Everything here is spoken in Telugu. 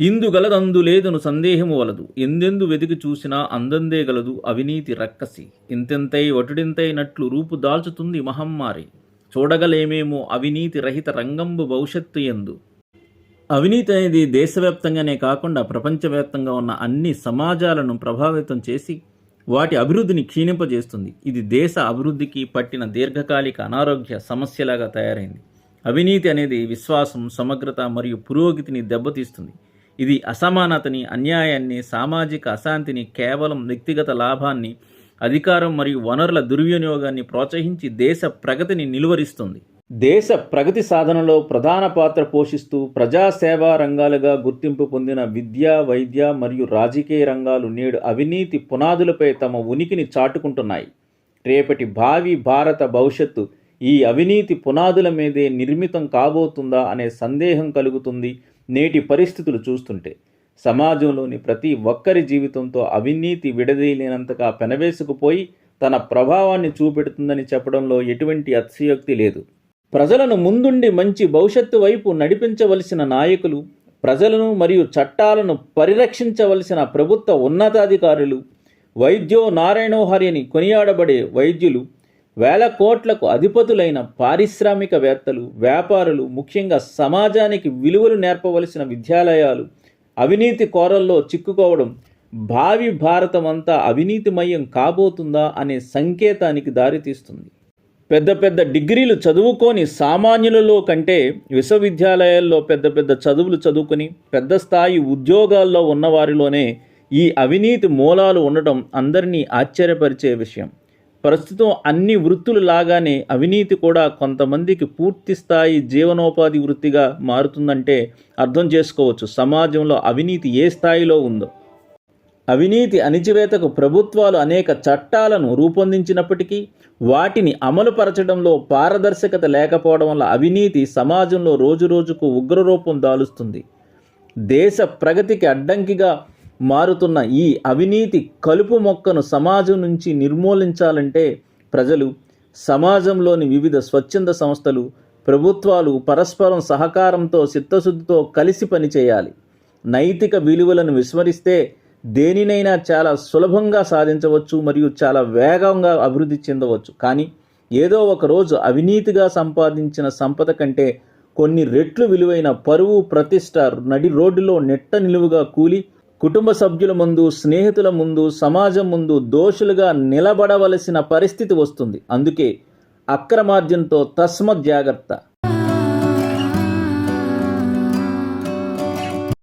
ఇందు గలదందు లేదును సందేహము వలదు. ఎందెందు వెతికి చూసినా అందందే గలదు అవినీతి రక్కసి. ఇంతెంతై వటుడింతైనట్లు రూపు దాల్చుతుంది మహమ్మారి. చూడగలేమేమో అవినీతి రహిత రంగంబు భవిష్యత్తు ఎందు. అవినీతి అనేది దేశవ్యాప్తంగానే కాకుండా ప్రపంచవ్యాప్తంగా ఉన్న అన్ని సమాజాలను ప్రభావితం చేసి వాటి అభివృద్ధిని క్షీణింపజేస్తుంది. ఇది దేశ అభివృద్ధికి పట్టిన దీర్ఘకాలిక అనారోగ్య సమస్యలాగా తయారైంది. అవినీతి అనేది విశ్వాసం సమగ్రత మరియు పురోగతిని దెబ్బతీస్తుంది. ఇది అసమానతని అన్యాయాన్ని సామాజిక అశాంతిని కేవలం వ్యక్తిగత లాభాన్ని అధికారం మరియు వనరుల దుర్వినియోగాన్ని ప్రోత్సహించి దేశ ప్రగతిని నిలువరిస్తుంది. దేశ ప్రగతి సాధనలో ప్రధాన పాత్ర పోషిస్తూ ప్రజాసేవా రంగాలుగా గుర్తింపు పొందిన విద్య వైద్య మరియు రాజకీయ రంగాలు నేడు అవినీతి పునాదులపై తమ ఉనికిని చాటుకుంటున్నాయి. రేపటి భావి భారత భవిష్యత్తు ఈ అవినీతి పునాదుల మీదే నిర్మితం కాబోతుందా అనే సందేహం కలుగుతుంది. నేటి పరిస్థితులు చూస్తుంటే సమాజంలోని ప్రతి ఒక్కరి జీవితంతో అవినీతి విడదీయలేనంతగా పెనవేసుకుపోయి తన ప్రభావాన్ని చూపెడుతుందని చెప్పడంలో ఎటువంటి అతిశయోక్తి లేదు. ప్రజలను ముందుండి మంచి భవిష్యత్తు వైపు నడిపించవలసిన నాయకులు ప్రజలను మరియు చట్టాలను పరిరక్షించవలసిన ప్రభుత్వ ఉన్నతాధికారులు వైద్యో నారాయణోహరి అని కొనియాడబడే వైద్యులు వేల కోట్లకు అధిపతులైన పారిశ్రామికవేత్తలు వ్యాపారులు ముఖ్యంగా సమాజానికి విలువలు నేర్పవలసిన విద్యాలయాలు అవినీతి కోరల్లో చిక్కుకోవడం భావి భారతం అంతా అవినీతిమయం కాబోతుందా అనే సంకేతానికి దారితీస్తుంది. పెద్ద పెద్ద డిగ్రీలు చదువుకొని సామాన్యులలో కంటే విశ్వవిద్యాలయాల్లో పెద్ద పెద్ద చదువులు చదువుకొని పెద్ద స్థాయి ఉద్యోగాల్లో ఉన్నవారిలోనే ఈ అవినీతి మూలాలు ఉండటం అందరినీ ఆశ్చర్యపరిచే విషయం. ప్రస్తుతం అన్ని వృత్తులు లాగానే అవినీతి కూడా కొంతమందికి పూర్తి స్థాయి జీవనోపాధి వృత్తిగా మారుతుందంటే అర్థం చేసుకోవచ్చు. సమాజంలో అవినీతి ఏ స్థాయిలో ఉందో. అవినీతి అణిచివేతకు ప్రభుత్వాలు అనేక చట్టాలను రూపొందించినప్పటికీ వాటిని అమలుపరచడంలో పారదర్శకత లేకపోవడం వల్ల అవినీతి సమాజంలో రోజురోజుకు ఉగ్రరూపం దాలుస్తుంది. దేశ ప్రగతికి అడ్డంకిగా మారుతున్న ఈ అవినీతి కలుపు మొక్కను సమాజం నుంచి నిర్మూలించాలంటే ప్రజలు సమాజంలోని వివిధ స్వచ్ఛంద సంస్థలు ప్రభుత్వాలు పరస్పరం సహకారంతో చిత్తశుద్ధితో కలిసి పనిచేయాలి. నైతిక విలువలను విస్మరిస్తే దేనినైనా చాలా సులభంగా సాధించవచ్చు మరియు చాలా వేగంగా అభివృద్ధి చెందవచ్చు. కానీ ఏదో ఒక రోజు అవినీతిగా సంపాదించిన సంపద కంటే కొన్ని రెట్లు విలువైన పరువు ప్రతిష్ట నడి రోడ్డులో నెట్ట నిలువుగా కూలి కుటుంబ సభ్యుల ముందు స్నేహితుల ముందు సమాజం ముందు దోషులుగా నిలబడవలసిన పరిస్థితి వస్తుంది. అందుకే అక్రమార్జనతో తస్మత్ జాగ్రత్త.